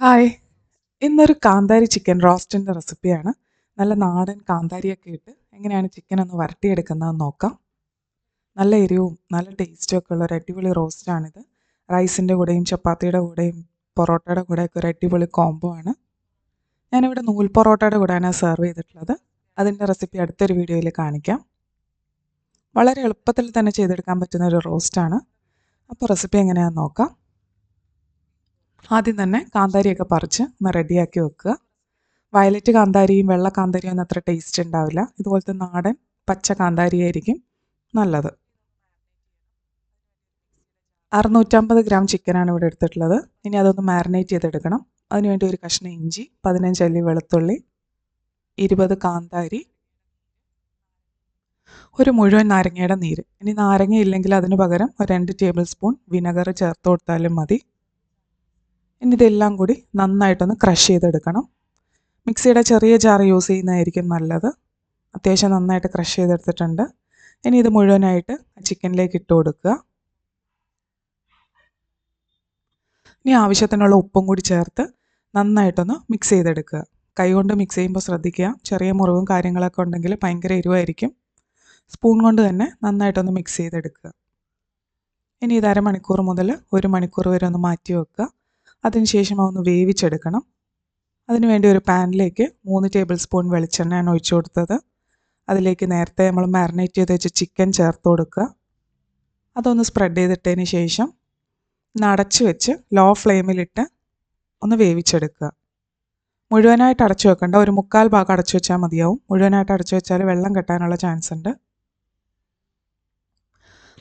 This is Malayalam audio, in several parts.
ഹായ്. ഇന്നൊരു കാന്താരി ചിക്കൻ റോസ്റ്റിന്റെ റെസിപ്പിയാണ്. നല്ല നാടൻ കാന്താരിയൊക്കെ ഇട്ട് എങ്ങനെയാണ് ചിക്കൻ ഒന്ന് വരട്ടിയെടുക്കുന്നതെന്ന് നോക്കാം. നല്ല എരിവും നല്ല ടേസ്റ്റും ഒക്കെ ഉള്ള ഒരു അടിപൊളി റോസ്റ്റാണിത് റൈസിന്റെ കൂടെയും ചപ്പാത്തിയുടെ കൂടെയും പൊറോട്ടയുടെ കൂടെയൊക്കെ ഒരു അടിപൊളി കോംബോ ആണ്. ഞാനിവിടെ നൂൽ പൊറോട്ടയുടെ കൂടെയാണ് സെർവ് ചെയ്തിട്ടുള്ളത്. അതിന്റെ റെസിപ്പി അടുത്തൊരു വീഡിയോയിൽ കാണിക്കാം. വളരെ എളുപ്പത്തിൽ തന്നെ ചെയ്തെടുക്കാൻ പറ്റുന്ന ഒരു റോസ്റ്റാണ് അപ്പോൾ റെസിപ്പി എങ്ങനെയാണെന്ന് നോക്കാം. ആദ്യം തന്നെ കാന്താരിയൊക്കെ പറിച്ച് ഒന്ന് റെഡിയാക്കി വെക്കുക. വയലറ്റ് കാന്താരിയും വെള്ള കാന്താരിയും ഒന്നും അത്ര ടേസ്റ്റ് ഉണ്ടാവില്ല. ഇതുപോലത്തെ നാടൻ പച്ച കാന്താരിയായിരിക്കും നല്ലത്. അറുന്നൂറ്റമ്പത് ഗ്രാം ചിക്കനാണ് ഇവിടെ എടുത്തിട്ടുള്ളത്. ഇനി അതൊന്ന് മാരിനേറ്റ് ചെയ്തെടുക്കണം. അതിനുവേണ്ടി ഒരു കഷ്ണം ഇഞ്ചി പതിനഞ്ച് അല്ലി വെളുത്തുള്ളി ഇരുപത് കാന്താരി ഒരു മുഴുവൻ നാരങ്ങയുടെ നീര്. ഇനി നാരങ്ങ ഇല്ലെങ്കിൽ അതിന് പകരം രണ്ട് ടേബിൾ സ്പൂൺ വിനെഗർ ചേർത്ത് കൊടുത്താലും മതി. ഇനി ഇതെല്ലാം കൂടി നന്നായിട്ടൊന്ന് ക്രഷ് ചെയ്തെടുക്കണം. മിക്സിയുടെ ചെറിയ ജാർ യൂസ് ചെയ്യുന്നതായിരിക്കും നല്ലത്. അത്യാവശ്യം നന്നായിട്ട് ക്രഷ് ചെയ്തെടുത്തിട്ടുണ്ട്. ഇനി ഇത് മുഴുവനായിട്ട് ചിക്കനിലേക്ക് ഇട്ട് കൊടുക്കുക. ഇനി ആവശ്യത്തിനുള്ള ഉപ്പും കൂടി ചേർത്ത് നന്നായിട്ടൊന്ന് മിക്സ് ചെയ്തെടുക്കുക. കൈകൊണ്ട് മിക്സ് ചെയ്യുമ്പോൾ ശ്രദ്ധിക്കുക. ചെറിയ മുറിവും കാര്യങ്ങളൊക്കെ ഉണ്ടെങ്കിൽ ഭയങ്കര എരിവായിരിക്കും. സ്പൂൺ കൊണ്ട് തന്നെ നന്നായിട്ടൊന്ന് മിക്സ് ചെയ്തെടുക്കുക. ഇനി ഇത് അരമണിക്കൂർ മുതൽ ഒരു മണിക്കൂർ വരെ ഒന്ന് മാറ്റി വെക്കുക. അതിനുശേഷം അതൊന്ന് വേവിച്ചെടുക്കണം. അതിനുവേണ്ടി ഒരു പാനിലേക്ക് മൂന്ന് ടേബിൾ സ്പൂൺ വെളിച്ചെണ്ണയാണ് ഒഴിച്ചു കൊടുത്തത്. അതിലേക്ക് നേരത്തെ നമ്മൾ മാരിനേറ്റ് ചെയ്ത് വെച്ച ചിക്കൻ ചേർത്ത് കൊടുക്കുക. അതൊന്ന് സ്പ്രെഡ് ചെയ്തിട്ടതിന് ശേഷം നടച്ച് വെച്ച് ലോ ഫ്ലെയിമിലിട്ട് ഒന്ന് വേവിച്ചെടുക്കുക. മുഴുവനായിട്ട് അടച്ചു വെക്കേണ്ട ഒരു മുക്കാൽ ഭാഗം അടച്ചു വെച്ചാൽ മതിയാവും. മുഴുവനായിട്ട് അടച്ചു വെച്ചാൽ വെള്ളം കെട്ടാനുള്ള ചാൻസ് ഉണ്ട്.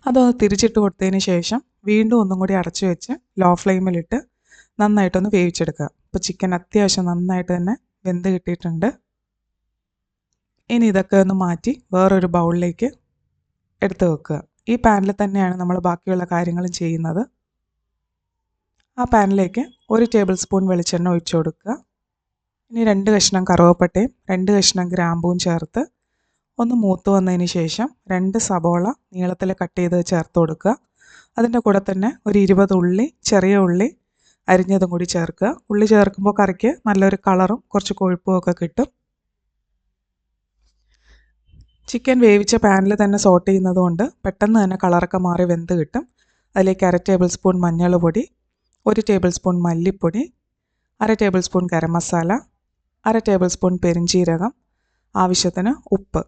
അതൊന്ന് തിരിച്ചിട്ട് കൊടുത്തതിന് ശേഷം വീണ്ടും ഒന്നും കൂടി അടച്ചു വെച്ച് ലോ ഫ്ലെയിമിലിട്ട് നന്നായിട്ടൊന്ന് വേവിച്ചെടുക്കുക. അപ്പോൾ ചിക്കൻ അത്യാവശ്യം നന്നായിട്ട് തന്നെ വെന്ത് കിട്ടിയിട്ടുണ്ട്. ഇനി ഇതൊക്കെ ഒന്ന് മാറ്റി വേറൊരു ബൗളിലേക്ക് എടുത്ത് വെക്കുക. ഈ പാനിൽ തന്നെയാണ് നമ്മൾ ബാക്കിയുള്ള കാര്യങ്ങളും ചെയ്യുന്നത്. ആ പാനിലേക്ക് ഒരു ടേബിൾ സ്പൂൺ വെളിച്ചെണ്ണ ഒഴിച്ചു കൊടുക്കുക. ഇനി രണ്ട് കഷ്ണം കറുവപ്പട്ടയും രണ്ട് കഷ്ണം ഗ്രാമ്പൂവും ചേർത്ത് ഒന്ന് മൂത്ത് വന്നതിന് ശേഷം രണ്ട് സബോള നീളത്തിൽ കട്ട് ചെയ്ത് ചേർത്ത് കൊടുക്കുക. അതിന്റെ കൂടെ തന്നെ ഒരു ഇരുപത് ഉള്ളി ചെറിയ ഉള്ളി അരിഞ്ഞതും കൂടി ചേർക്കുക. ഉള്ളി ചേർക്കുമ്പോൾ കറിക്ക് നല്ലൊരു കളറും കുറച്ച് കൊഴുപ്പും ഒക്കെ കിട്ടും. ചിക്കൻ വേവിച്ച പാനിൽ തന്നെ സോട്ട് ചെയ്യുന്നത് കൊണ്ട് പെട്ടെന്ന് തന്നെ കളറൊക്കെ മാറി വെന്ത് കിട്ടും. അതിലേക്ക് അര ടേബിൾ സ്പൂൺ മഞ്ഞൾ പൊടി ഒരു ടേബിൾ സ്പൂൺ മല്ലിപ്പൊടി അര ടേബിൾ സ്പൂൺ ഗരം മസാല അര ടേബിൾ സ്പൂൺ പെരിഞ്ചീരകം ആവശ്യത്തിന് ഉപ്പ്.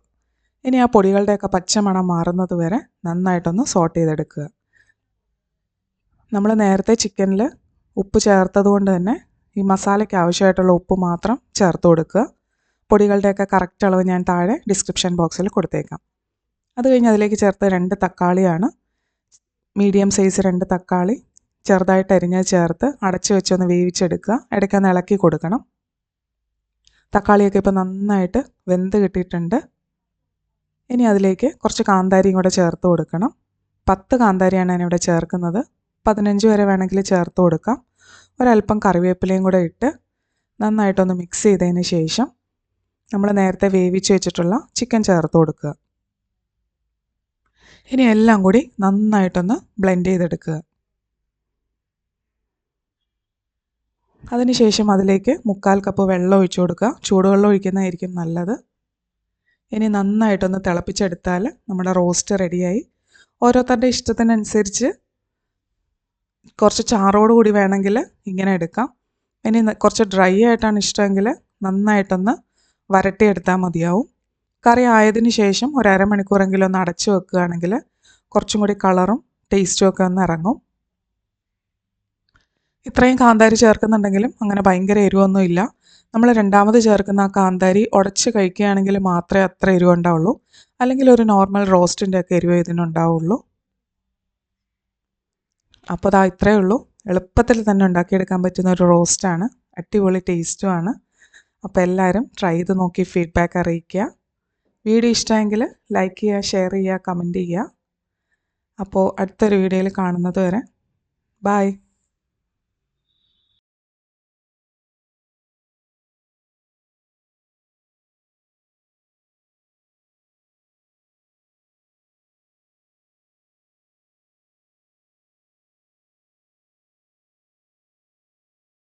ഇനി ആ പൊടികളുടെയൊക്കെ പച്ചമണം മാറുന്നത് വരെ നന്നായിട്ടൊന്ന് സോട്ട് ചെയ്തെടുക്കുക. നമ്മൾ നേരത്തെ ചിക്കനിൽ ഉപ്പ് ചേർത്തത് കൊണ്ട് തന്നെ ഈ മസാലയ്ക്ക് ആവശ്യമായിട്ടുള്ള ഉപ്പ് മാത്രം ചേർത്ത് കൊടുക്കുക. പൊടികളുടെയൊക്കെ കറക്റ്റ് അളവ് ഞാൻ താഴെ ഡിസ്ക്രിപ്ഷൻ ബോക്സിൽ കൊടുത്തേക്കാം. അത് കഴിഞ്ഞ് അതിലേക്ക് ചേർത്ത രണ്ട് തക്കാളിയാണ്. മീഡിയം സൈസ് രണ്ട് തക്കാളി ചെറുതായിട്ട് അരിഞ്ഞത് ചേർത്ത് അടച്ചു വെച്ചൊന്ന് വേവിച്ചെടുക്കുക. ഇടയ്ക്കൊന്ന് ഇളക്കി കൊടുക്കണം. തക്കാളിയൊക്കെ ഇപ്പോൾ നന്നായിട്ട് വെന്ത് കിട്ടിയിട്ടുണ്ട്. ഇനി അതിലേക്ക് കുറച്ച് കാന്താരിയും കൂടെ ചേർത്ത് കൊടുക്കണം. പത്ത് കാന്താരിയാണ് ഞാനിവിടെ ചേർക്കുന്നത്. പതിനഞ്ച് വരെ വേണമെങ്കിൽ ചേർത്ത് കൊടുക്കാം. ഒരല്പം കറിവേപ്പിലയും കൂടെ ഇട്ട് നന്നായിട്ടൊന്ന് മിക്സ് ചെയ്തതിന് ശേഷം നമ്മൾ നേരത്തെ വേവിച്ച് വെച്ചിട്ടുള്ള ചിക്കൻ ചേർത്ത് കൊടുക്കുക. ഇനി എല്ലാം കൂടി നന്നായിട്ടൊന്ന് ബ്ലെൻഡ് ചെയ്തെടുക്കുക. അതിനുശേഷം അതിലേക്ക് മുക്കാൽ കപ്പ് വെള്ളം ഒഴിച്ചു കൊടുക്കുക. ചൂടുവെള്ളം ഒഴിക്കുന്നതായിരിക്കും നല്ലത്. ഇനി നന്നായിട്ടൊന്ന് തിളപ്പിച്ചെടുത്താൽ നമ്മുടെ റോസ്റ്റ് റെഡിയായി ഓരോരുത്തരുടെ ഇഷ്ടത്തിനനുസരിച്ച് കുറച്ച് ചാറോട് കൂടി വേണമെങ്കിൽ ഇങ്ങനെ എടുക്കാം. ഇനി കുറച്ച് ഡ്രൈ ആയിട്ടാണ് ഇഷ്ടമെങ്കിൽ നന്നായിട്ടൊന്ന് വരട്ടിയെടുത്താൽ മതിയാവും. കറി ആയതിനു ശേഷം ഒരു അരമണിക്കൂറെങ്കിലും ഒന്ന് അടച്ചു വെക്കുകയാണെങ്കിൽ കുറച്ചും കൂടി കളറും ടേസ്റ്റും ഒക്കെ ഒന്ന് ഇറങ്ങും. ഇത്രയും കാന്താരി ചേർക്കുന്നുണ്ടെങ്കിലും അങ്ങനെ ഭയങ്കര എരിവൊന്നും ഇല്ല. നമ്മൾ രണ്ടാമത് ചേർക്കുന്ന ആ കാന്താരി ഉടച്ച് കഴിക്കുകയാണെങ്കിൽ മാത്രമേ അത്ര എരിവ് ഉണ്ടാവുള്ളൂ അല്ലെങ്കിൽ ഒരു നോർമൽ റോസ്റ്റിന്റെ ഒക്കെ എരിവ് ഇതിനുണ്ടാവുള്ളൂ. അപ്പോൾ അതാ ഇത്രയേ ഉള്ളൂ. എളുപ്പത്തിൽ തന്നെ ഉണ്ടാക്കിയെടുക്കാൻ പറ്റുന്ന ഒരു റോസ്റ്റാണ്. അടിപൊളി ടേസ്റ്റുമാണ് അപ്പോൾ എല്ലാവരും ട്രൈ ചെയ്ത് നോക്കി ഫീഡ്ബാക്ക് അറിയിക്കുക. വീഡിയോ ഇഷ്ടമെങ്കിൽ ലൈക്ക് ചെയ്യുക ഷെയർ ചെയ്യുക കമന്റ് ചെയ്യുക. അപ്പോൾ അടുത്തൊരു വീഡിയോയിൽ കാണുന്നത് വരെ. ബായ്